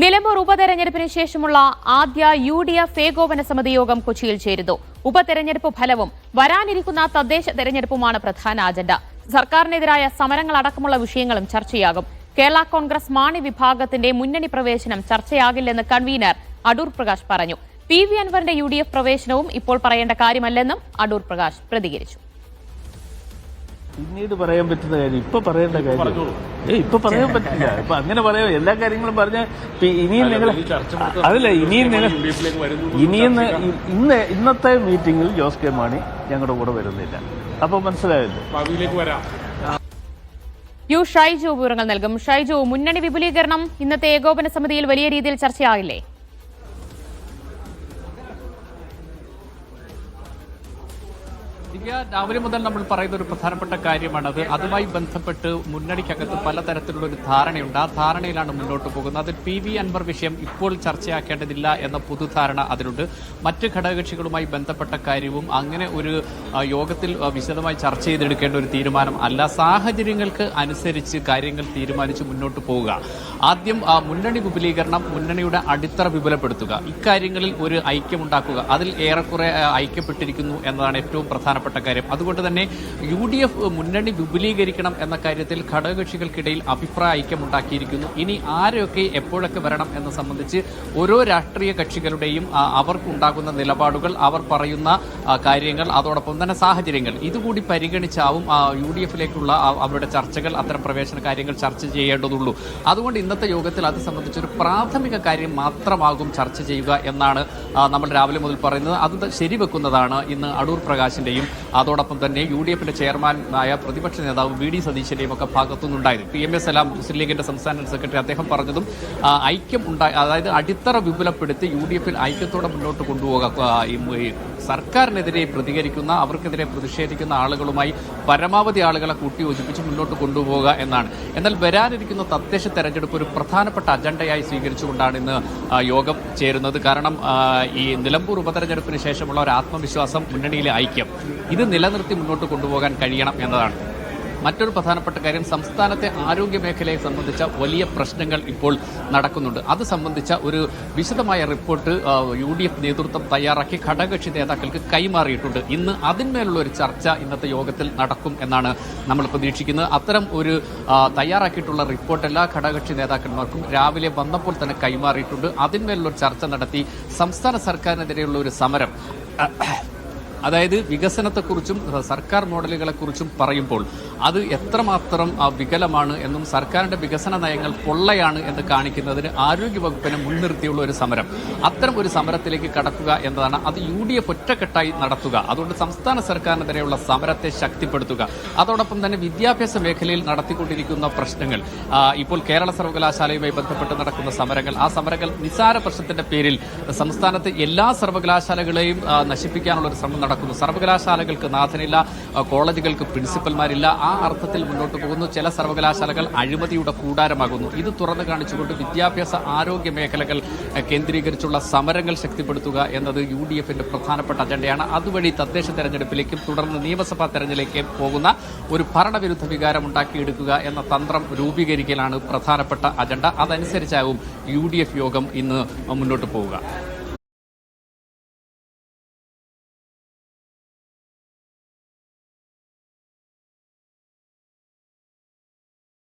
നിലമ്പൂർ ഉപതെരഞ്ഞെടുപ്പിന് ശേഷമുള്ള ആദ്യ U D F ഏകോപന സമിതി യോഗം കൊച്ചിയിൽ ചേരുന്നു. ഉപതെരഞ്ഞെടുപ്പ് ഫലവും വരാനിരിക്കുന്ന തദ്ദേശ തെരഞ്ഞെടുപ്പുമാണ് പ്രധാന അജണ്ട. സർക്കാരിനെതിരായ സമരങ്ങളടക്കമുള്ള വിഷയങ്ങളും ചർച്ചയാകും. കേരള കോൺഗ്രസ് മാണി വിഭാഗത്തിന്റെ മുന്നണി പ്രവേശനം ചർച്ചയാകില്ലെന്ന് കൺവീനർ അടൂർ പ്രകാശ് പറഞ്ഞു. പി വി അൻവറിന്റെ യു പ്രവേശനവും ഇപ്പോൾ പറയേണ്ട കാര്യമല്ലെന്നും അടൂർ പ്രകാശ് പ്രതികരിച്ചു. പിന്നീട് പറയാൻ പറ്റുന്ന കാര്യം ഇപ്പൊ പറയേണ്ട കാര്യം. ഏ ഇപ്പൊ പറയാൻ പറ്റില്ല. ഇപ്പൊ അങ്ങനെ പറയാം. എല്ലാ കാര്യങ്ങളും പറഞ്ഞ ഇനിയും നിങ്ങൾ അതല്ല ഇനിയും നിങ്ങൾ ഇനിയും ഇന്ന് ഇന്നത്തെ മീറ്റിംഗിൽ ജോസ് കെ മാണി ഞങ്ങളുടെ കൂടെ വരുന്നില്ല. അപ്പൊ മനസ്സിലായല്ലോ. ഭാവിയിലേക്ക് വരാം. യു ഷൈജോ വിവരങ്ങൾ നൽകും. ഷൈജോ മുന്നണി വിപുലീകരണം ഇന്നത്തെ ഏകോപന സമിതിയിൽ വലിയ രീതിയിൽ ചർച്ചയാകില്ലേ രാവിലെ മുതൽ നമ്മൾ പറയുന്ന ഒരു പ്രധാനപ്പെട്ട കാര്യമാണത് അതുമായി ബന്ധപ്പെട്ട് മുന്നണിക്കകത്ത് പലതരത്തിലുള്ള ഒരു ധാരണയുണ്ട്. ആ ധാരണയിലാണ് മുന്നോട്ട് പോകുന്നത്. അതിൽ പി വി അൻവർ വിഷയം ഇപ്പോൾ ചർച്ചയാക്കേണ്ടതില്ല എന്ന പൊതുധാരണ അതിലുണ്ട്. മറ്റ് ഘടകകക്ഷികളുമായി ബന്ധപ്പെട്ട കാര്യവും അങ്ങനെ ഒരു യോഗത്തിൽ വിശദമായി ചർച്ച ചെയ്തെടുക്കേണ്ട ഒരു തീരുമാനം അല്ല. സാഹചര്യങ്ങൾക്ക് അനുസരിച്ച് കാര്യങ്ങൾ തീരുമാനിച്ച് മുന്നോട്ട് പോവുക. ആദ്യം മുന്നണി വിപുലീകരണം മുന്നണിയുടെ അടിത്തറ വിപുലപ്പെടുത്തുക. ഇക്കാര്യങ്ങളിൽ ഒരു ഐക്യമുണ്ടാക്കുക. അതിൽ ഏറെക്കുറെ ഐക്യപ്പെട്ടിരിക്കുന്നു എന്നതാണ് ഏറ്റവും പ്രധാനപ്പെട്ട കാര്യം. അതുകൊണ്ട് തന്നെ യു ഡി എഫ് മുന്നണി വിപുലീകരിക്കണം എന്ന കാര്യത്തിൽ ഘടകകക്ഷികൾക്കിടയിൽ അഭിപ്രായ ഐക്യമുണ്ടാക്കിയിരിക്കുന്നു. ഇനി ആരൊക്കെ എപ്പോഴൊക്കെ വരണം എന്ന് സംബന്ധിച്ച് ഓരോ രാഷ്ട്രീയ കക്ഷികളുടെയും അവർക്കുണ്ടാകുന്ന നിലപാടുകൾ അവർ പറയുന്ന കാര്യങ്ങൾ അതോടൊപ്പം തന്നെ സാഹചര്യങ്ങൾ. ഇതുകൂടി പരിഗണിച്ചാവും യു ഡി എഫിലേക്കുള്ള അവരുടെ ചർച്ചകൾ അത്തരം പ്രവേശന കാര്യങ്ങൾ ചർച്ച ചെയ്യേണ്ടതുള്ളൂ. അതുകൊണ്ട് ഇന്നത്തെ യോഗത്തിൽ അത് സംബന്ധിച്ചൊരു പ്രാഥമിക കാര്യം മാത്രമാകും ചർച്ച ചെയ്യുക എന്നാണ് നമ്മൾ രാവിലെ മുതൽ പറയുന്നത്. അത് ശരിവെക്കുന്നതാണ് ഇന്ന് അടൂർ പ്രകാശിന്റെയും അതോടൊപ്പം തന്നെ യു ഡി എഫിന്റെ ചെയർമാനായ പ്രതിപക്ഷ നേതാവ് വി ഡി സതീശന്റെയും ഒക്കെ ഭാഗത്തുനിന്നുണ്ടായിരുന്നു P M S Salam Muslim ലീഗിന്റെ സംസ്ഥാന സെക്രട്ടറി അദ്ദേഹം പറഞ്ഞതും ഐക്യം ഉണ്ടായി അതായത് അടിത്തറ വിപുലപ്പെടുത്തി യു ഡി എഫിൽ ഐക്യത്തോടെ മുന്നോട്ട് കൊണ്ടുപോകുക സർക്കാരിനെതിരെ പ്രതികരിക്കുന്ന അവർക്കെതിരെ പ്രതിഷേധിക്കുന്ന ആളുകളുമായി പരമാവധി ആളുകളെ കൂട്ടിയോജിപ്പിച്ച് മുന്നോട്ട് കൊണ്ടുപോവുക എന്നാണ്. എന്നാൽ വരാനിരിക്കുന്ന തദ്ദേശ തെരഞ്ഞെടുപ്പ് ഒരു പ്രധാനപ്പെട്ട അജണ്ടയായി സ്വീകരിച്ചുകൊണ്ടാണ് ഇന്ന് യോഗം ചേരുന്നത്. കാരണം ഈ നിലമ്പൂർ ഉപതെരഞ്ഞെടുപ്പിന് ശേഷമുള്ള ഒരു ആത്മവിശ്വാസം മുന്നണിയിലെ ഐക്യം. ഇത് നിലനിർത്തി മുന്നോട്ട് കൊണ്ടുപോകാൻ കഴിയണം എന്നതാണ്. മറ്റൊരു പ്രധാനപ്പെട്ട കാര്യം സംസ്ഥാനത്തെ ആരോഗ്യ മേഖലയെ സംബന്ധിച്ച വലിയ പ്രശ്നങ്ങൾ ഇപ്പോൾ നടക്കുന്നുണ്ട്. അത് സംബന്ധിച്ച ഒരു വിശദമായ റിപ്പോർട്ട് യു ഡി എഫ് നേതൃത്വം തയ്യാറാക്കി ഘടകകക്ഷി നേതാക്കൾക്ക് കൈമാറിയിട്ടുണ്ട്. ഇന്ന് അതിന്മേലുള്ള ഒരു ചർച്ച ഇന്നത്തെ യോഗത്തിൽ നടക്കും എന്നാണ് നമ്മൾ പ്രതീക്ഷിക്കുന്നത്. അത്തരം ഒരു തയ്യാറാക്കിയിട്ടുള്ള റിപ്പോർട്ട് എല്ലാ ഘടകകക്ഷി നേതാക്കന്മാർക്കും രാവിലെ വന്നപ്പോൾ തന്നെ കൈമാറിയിട്ടുണ്ട്. അതിന്മേലുള്ള ചർച്ച നടത്തി സംസ്ഥാന സർക്കാരിനെതിരെയുള്ള ഒരു സമരം അതായത് വികസനത്തെക്കുറിച്ചും സർക്കാർ മോഡലുകളെക്കുറിച്ചും പറയുമ്പോൾ അത് എത്രമാത്രം വികലമാണ് എന്നും സർക്കാരിന്റെ വികസന നയങ്ങൾ പൊള്ളയാണ് എന്ന് കാണിക്കുന്നതിന് ആരോഗ്യവകുപ്പിനെ മുൻനിർത്തിയുള്ള ഒരു സമരം. അത്തരം ഒരു സമരത്തിലേക്ക് കടക്കുക എന്നതാണ് അത് യു ഡി എഫ് ഒറ്റക്കെട്ടായി നടത്തുക. അതുകൊണ്ട് സംസ്ഥാന സർക്കാരിനെതിരെയുള്ള സമരത്തെ ശക്തിപ്പെടുത്തുക. അതോടൊപ്പം തന്നെ വിദ്യാഭ്യാസ മേഖലയിൽ നടത്തിക്കൊണ്ടിരിക്കുന്ന പ്രശ്നങ്ങൾ ഇപ്പോൾ കേരള സർവകലാശാലയുമായി ബന്ധപ്പെട്ട് നടക്കുന്ന സമരങ്ങൾ ആ സമരങ്ങൾ നിസാര പ്രശ്നത്തിന്റെ പേരിൽ സംസ്ഥാനത്തെ എല്ലാ സർവകലാശാലകളെയും നശിപ്പിക്കാനുള്ള ഒരു ശ്രമം നടക്കുന്നു. സർവകലാശാലകൾക്ക് നാഥനില്ല കോളേജുകൾക്ക് പ്രിൻസിപ്പൽമാരില്ല. ആ അർത്ഥത്തിൽ മുന്നോട്ട് പോകുന്നു. ചില സർവകലാശാലകൾ അഴിമതിയുടെ കൂടാരമാകുന്നു. ഇത് തുറന്നു കാണിച്ചുകൊണ്ട് വിദ്യാഭ്യാസ ആരോഗ്യ മേഖലകൾ കേന്ദ്രീകരിച്ചുള്ള സമരങ്ങൾ ശക്തിപ്പെടുത്തുക എന്നത് യു ഡി എഫിന്റെ പ്രധാനപ്പെട്ട അജണ്ടയാണ്. അതുവഴി തദ്ദേശ തെരഞ്ഞെടുപ്പിലേക്കും തുടർന്ന് നിയമസഭാ തെരഞ്ഞെടുപ്പിലേക്കും പോകുന്ന ഒരു ഭരണവിരുദ്ധ വികാരം ഉണ്ടാക്കിയെടുക്കുക എന്ന തന്ത്രം രൂപീകരിക്കലാണ് പ്രധാനപ്പെട്ട അജണ്ട. അതനുസരിച്ചാവും യു യോഗം ഇന്ന് മുന്നോട്ട് പോവുക.